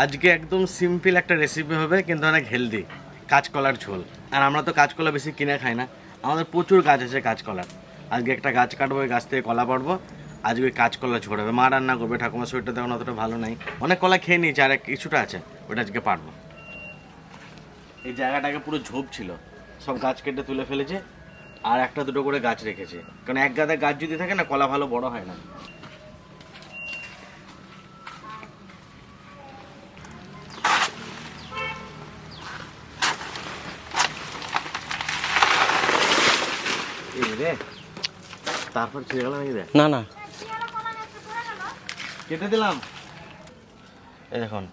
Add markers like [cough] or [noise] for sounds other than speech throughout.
আজকে একদম সিম্পল একটা রেসিপি হবে, কিন্তু অনেক হেলদি কাঁচকলার ঝোল। আর আমরা তো কাঁচকলা বেশি কিনে খাই না। আমাদের প্রচুর গাছ আছে কাঁচকলার। আজকে একটা গাছ কাটবো, ওই গাছ থেকে কলা পাড়বো। আজকে ওই কাঁচকলা ঝোল হবে। মা রান্না করবে, ঠাকুমার শরীরটা তখন অতটা ভালো নাই। অনেক কলা খেয়ে নিয়েছে, আর কিছুটা আছে, ওটা আজকে পারব এই জায়গাটাকে পুরো ঝোপ ছিল। সব গাছ কেটে তুলে ফেলেছে। আর একটা দুটো করে গাছ রেখেছে। কারণ এক গাদা গাছ যদি থাকে না, কলা ভালো বড় হয় না। তারপর ছিঁড়ে গেল নাকি না না। কেটে দিলাম। এই দেখুন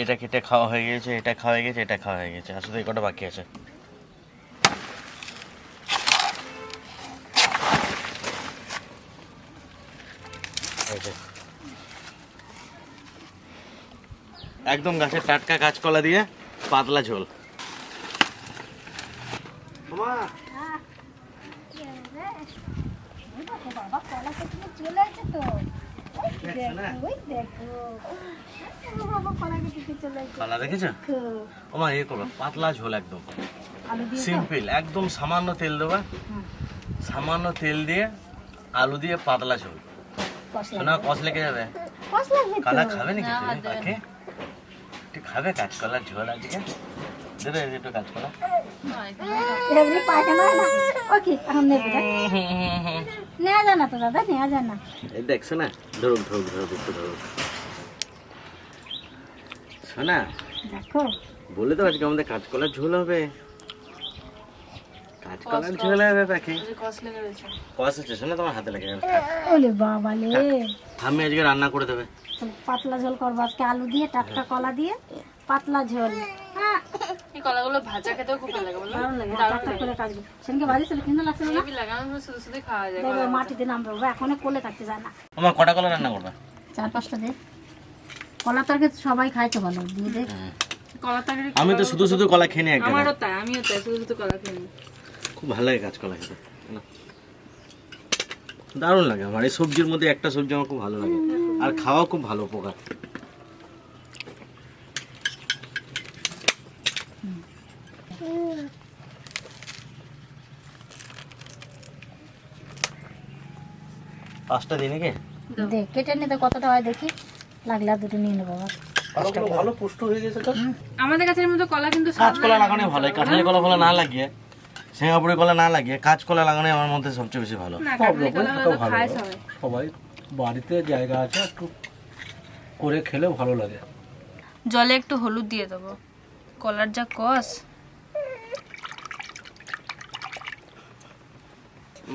এটা কেটে খাওয়া হয়ে গেছে এটা খাওয়া হয়ে গেছে এটা খাওয়া হয়ে গেছে শুধু এই কটা বাকি আছে। একদম গাছের টাটকা কাঁচকলা দিয়ে পাতলা ঝোল। মামা বাবা কলা কেটে চলে আছে তো ওই দেখছ না? দেখো ওই দেখো ও বাবা কলা। ওমা ইয়ে করব পাতলা ঝোল একদম। আলু দিয়ে তো? সিম্পল একদম সামান্য তেল দেবা। সামান্য তেল দিয়ে আলু দিয়ে পাতলা ঝোল। কষ লেগে যাবে। কালা খাবে নাকি তুমি? পাখি তুই খাবে কাঁচকলার ঝোল আজকে। দেবে এই একটু কাঁচকলা। হয়। নেওয়া [laughs] যায় না তো দাদা নেওয়া যায় না। দেখছ না? ধরুক ধরুক ধরুক একটু ধরুক। শোনা দেখো। বলে তো আজকে আমাদের কাঁচকলার ঝোল হবে। কাঁচকলার ঝোল হবে পাখি। কষ আছে শোনা তোমার হাতে লেগে যাবে ওলে বাবা লে আমি আজকে রান্না করে দেবে। পাতলা ঝোল করব আজকে আলু দিয়ে টাটকা কলা দিয়ে পাতলা ঝোল। হ্যাঁ এই কলাগুলো ভাজা খেতেও খুব ভালো লাগে বলো লাগে টাটকা করে কাটবো সেদিনকে বাজিয়েছিল কিন্তু লাগছিল না? হেভি আমার শুধু শুধু খাওয়া যায় মাটিতে নামবে এখনও কোলে থাকতে যায় না। আমার কটা কলা রান্না করবে? চার পাঁচটা দে। কলা তরকারি সবাই খায় তো ভালো দিয়ে কলা তরকারি আমি তো শুধু শুধু কলা খেয়ে নিই আমারও তাই আমিও তাই শুধু শুধু কলা খেয়ে খুব ভালো লাগে কাঁচকলা খেতে দারুণ লাগে আমার এই সবজির মধ্যে একটা সবজি আমার খুব ভালো লাগে আর খাওয়া খুব ভালো উপকার। পাঁচটা দিনে দে কেটে নিতে কতটা হয় দেখি। লাগলে দুটো নিয়ে নেব আবার। ভালো পুষ্ট হয়ে গেছে তো। আমাদের মতো কলা কিন্তু কাঁচকলা লাগানো ভালো কাঁঠালি কলা ফলা না লাগিয়ে সিঙ্গাপুরি কলা না লাগিয়ে কাঁচকলা লাগানো আমার মধ্যে সবচেয়ে বেশি ভালো। সবাই সবাই বাড়িতে জায়গা আছে একটু করে খেলে ভালো লাগে। জলে একটু হলুদ দিয়ে দেবো। কলার যা কস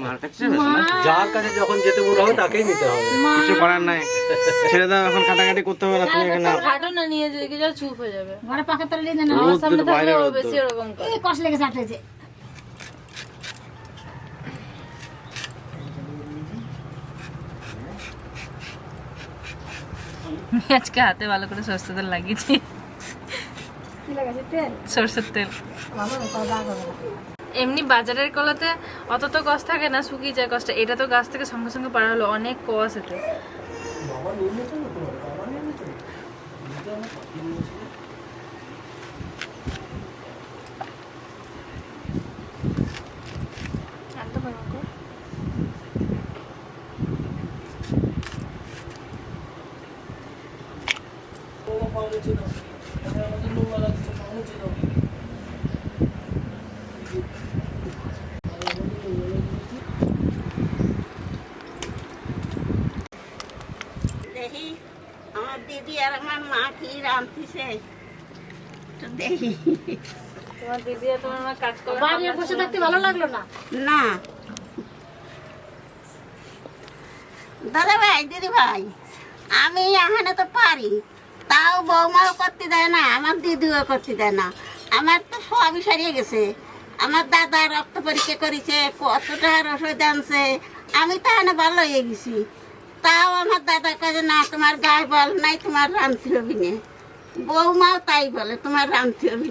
মার কাছে যাবে তো না? যার কাছে যখন যেতে মনে হবে তাকেই নিতে হবে। কিছু করার নাই। ছেড়ে দাও এখন কাটাকাটি করতে হবে না তুমি এখানে খাটো না নিয়ে যেতে যাও চুপ হয়ে যাবে। ঘরে পাখা তলে নিয়ে না আমার সামনে থাকলে ও বেশি ওরকম করে। এই কষ লেগে চাটেছে আজকে হাতে ভালো করে সরষের তেল লাগিয়েছি। কি সরষের তেল। এমনি বাজারের কলাতে অত তো কষ থাকে না, শুকিয়ে যায় কষটা এটা তো গাছ থেকে সঙ্গে সঙ্গে পাড়া হলো, অনেক কষ এতে দেখি আমার দিদি আর আমার মা কি রাঁধতেছে তো দেখি। তোমার দিদি আর তোমার মা কাজ করে বাড়ি বসে থাকতে ভালো লাগল না? না। দাদা ভাই দিদি ভাই আমি এখানে তো পারি। তাও বৌমাও করতে দেয় না আমার দিদিও করতে দেয় না। আমার তো সবই সারিয়ে গেছে। আমার দাদা রক্ত পরীক্ষা করেছে কতটা ওষুধ আনছে আমি তো এখানে ভালো হয়ে গেছি। তাও আমার দাদার কাছে না, তোমার গায়ে বল নাই, তোমার রাঁধতে হবি না বৌমাও তাই বলে, তোমার রাঁধতে হবি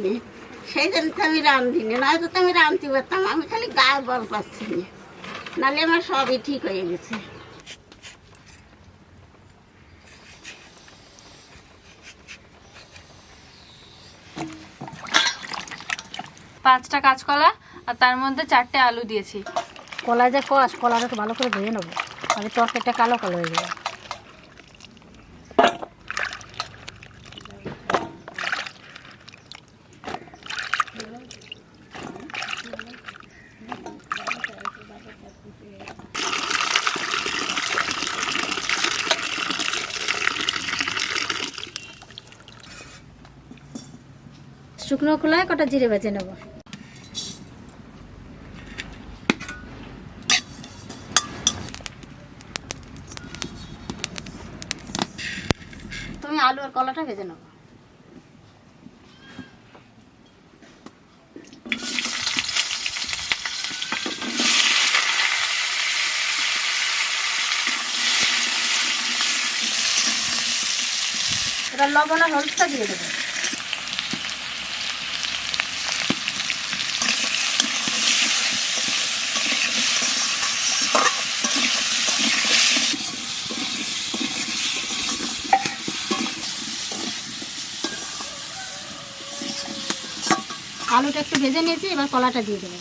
সেই জন্য তো আমি রাঁধি না নয়তো তো আমি রাঁধতে পারতাম আমি খালি গায়ে বল পাচ্ছি না। নাহলে আমার সবই ঠিক হয়ে গেছে। পাঁচটা কাঁচকলা আর তার মধ্যে চারটে আলু দিয়েছি। কলা যে কষ একটু ভালো করে ধুয়ে নেব। আমি তরকারিটা কালো কালো হয়ে যাবে। শুকনো খোলায় কটা জিরে বেজে নেব তুমি আলু আর কলাটা ভেজে নেব। এবার লবণ আর হলুদটা দিয়ে দেবো। আলুটা একটু ভেজে নিয়েছি এবার কলাটা দিয়ে দেবো।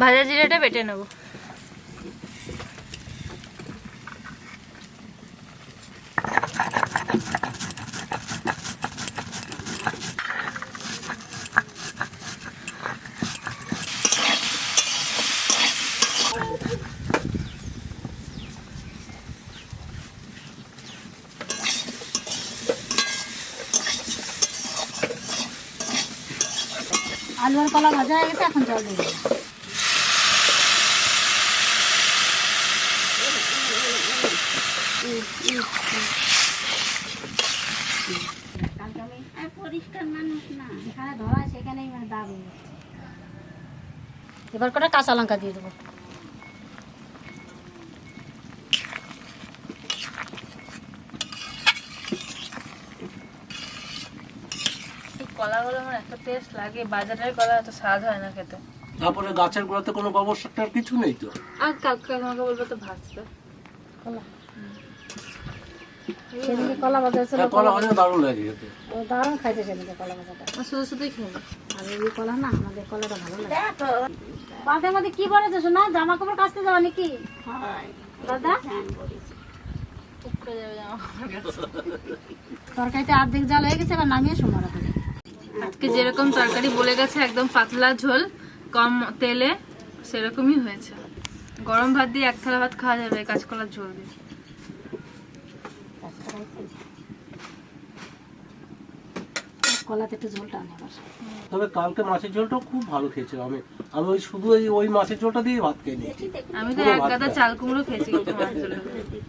ভাজা জিরাটা বেটে নেব। আলু আর কলা ভাজা হয়ে গেছে, এখন জল দিয়ে এবার কটা কাঁচা লঙ্কা দিয়ে দেবো এই কলাগুলো আমার এত টেস্ট লাগে বাজারের কলা এত স্বাদ হয় না খেতে। তারপরে গাছের গোড়াতে কোনো গোবর কিছু নেই তো? আর কাকু আমাকে বলব তো ভাজতে। কলা। সেদিকে কলা ভাজা ছিল কলা ভাজা দারুণ লাগে খেতে। ও দারুণ খাইছে সেদিকে কলা ভাজাটা। শুধু শুধুই খেয়ে আর এই কলা না আমাদের কলাটা ভালো লাগে। কি বলেছে শোনা? জামা কাপড় কাচতে যাওয়া নাকি? দাদা? কাচতে। তরকারিতে অর্ধেক জাল হয়ে গেছে এবার নামিয়ে সময় রাখবে আজকে যেরকম তরকারি বলে গেছে একদম পাতলা ঝোল কম তেলে সেরকমই হয়েছে। গরম ভাত দিয়ে এক থালা ভাত খাওয়া যাবে কাঁচকলার ঝোল দিয়ে। কলাতে একটু ঝোলটা আনে তবে কালকে মাছের ঝোলটাও খুব ভালো খেয়েছিলাম আমি। আমি ওই শুধু ওই ওই মাছের ঝোলটা দিয়ে ভাত খেয়ে নিয়েছি। আমি তো এক গাদা চাল কুমড়ো খেয়েছি।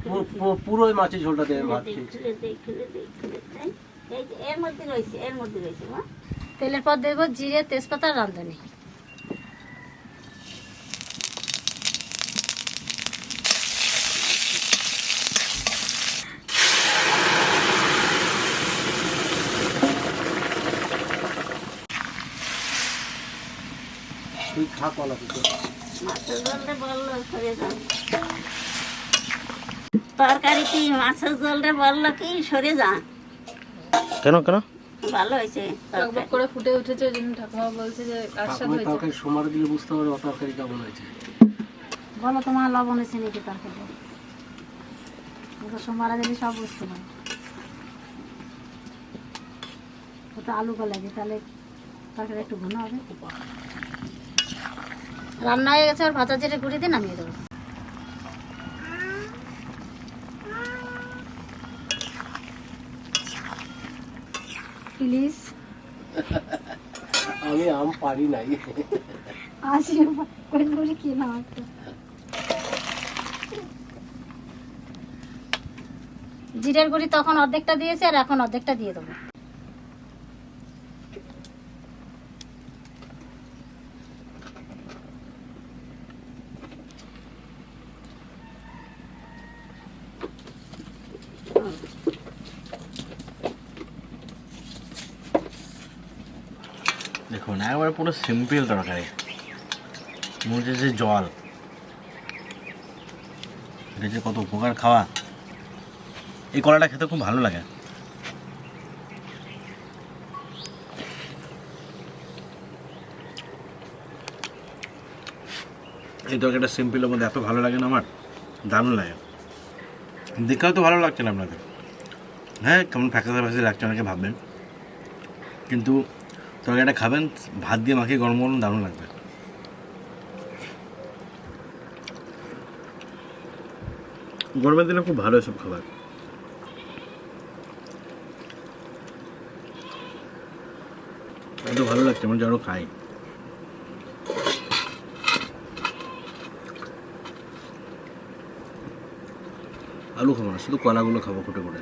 পুরো- পুরো- পুরো ওই মাছের ঝোলটা দিয়ে ভাত খেয়েছি। এর মধ্যে রয়েছে এর মধ্যে রয়েছে মা। তেলের পর দেবো জিরে তেজপাতা রাঁধুনি। তুই খা কলা দুটো মাছের সরে যান তরকারি কি মাছের জলটা বলল কি সরে যা। কেন কেন? ভালো হয়েছে টকবক করে ফুটে উঠেছে ওই জন্য ঠাকুমা বলছে যে আস্বাদ হয়েছে। তরকারি সোমার দিলে বুঝতে পারবে ও তরকারি কেমন হয়েছে। বলো তোমার লবণ এসে নাকি তরকারি সোমবার দিলে সব বুঝতে ওটা আলু কলা দিয়ে তাহলে তরকারি একটু ঘন হবে। রান্না হয়ে গেছে আর ভাজা জিরে গুঁড়ি দিয়ে নামিয়ে দেবো। প্লিজ আমি আম পারি নাই। আসি ওই গুঁড়ি কি না জিরের গুঁড়ি তখন অর্ধেকটা দিয়েছে আর এখন অর্ধেকটা দিয়ে দেবো। দেখুন একবারে পুরো সিম্পল তরকারি। মনে যে জল, এটা যে কত উপকার খাওয়া। এই কলাটা খেতে খুব ভালো লাগে। এই তরকারিটা সিম্পলের মধ্যে এত ভালো লাগে না আমার, দারুণ লাগে। দেখেও তো ভালো লাগছে না আপনাদের। হ্যাঁ কেমন ফ্যাকাসে ফ্যাকাসে লাগছে, অনেকে ভাববেন। কিন্তু তরকারিটা খাবেন ভাত দিয়ে মাখিয়ে গরম গরম দারুণ লাগবে। গরমের দিনে খুব ভালো এসব খাবার। এত ভালো লাগছে মানে আরও খাই। আলু খাব না শুধু কলাগুলো খাব ফুটে ফুটে।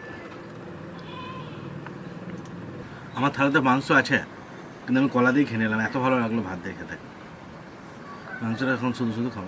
আমার থালাতে মাংস আছে। কিন্তু আমি কলা দিয়ে খেয়ে নিলাম এত ভালো লাগল ভাত দিয়ে খেতে। মাংসটা এখন শুধু শুধু খাব।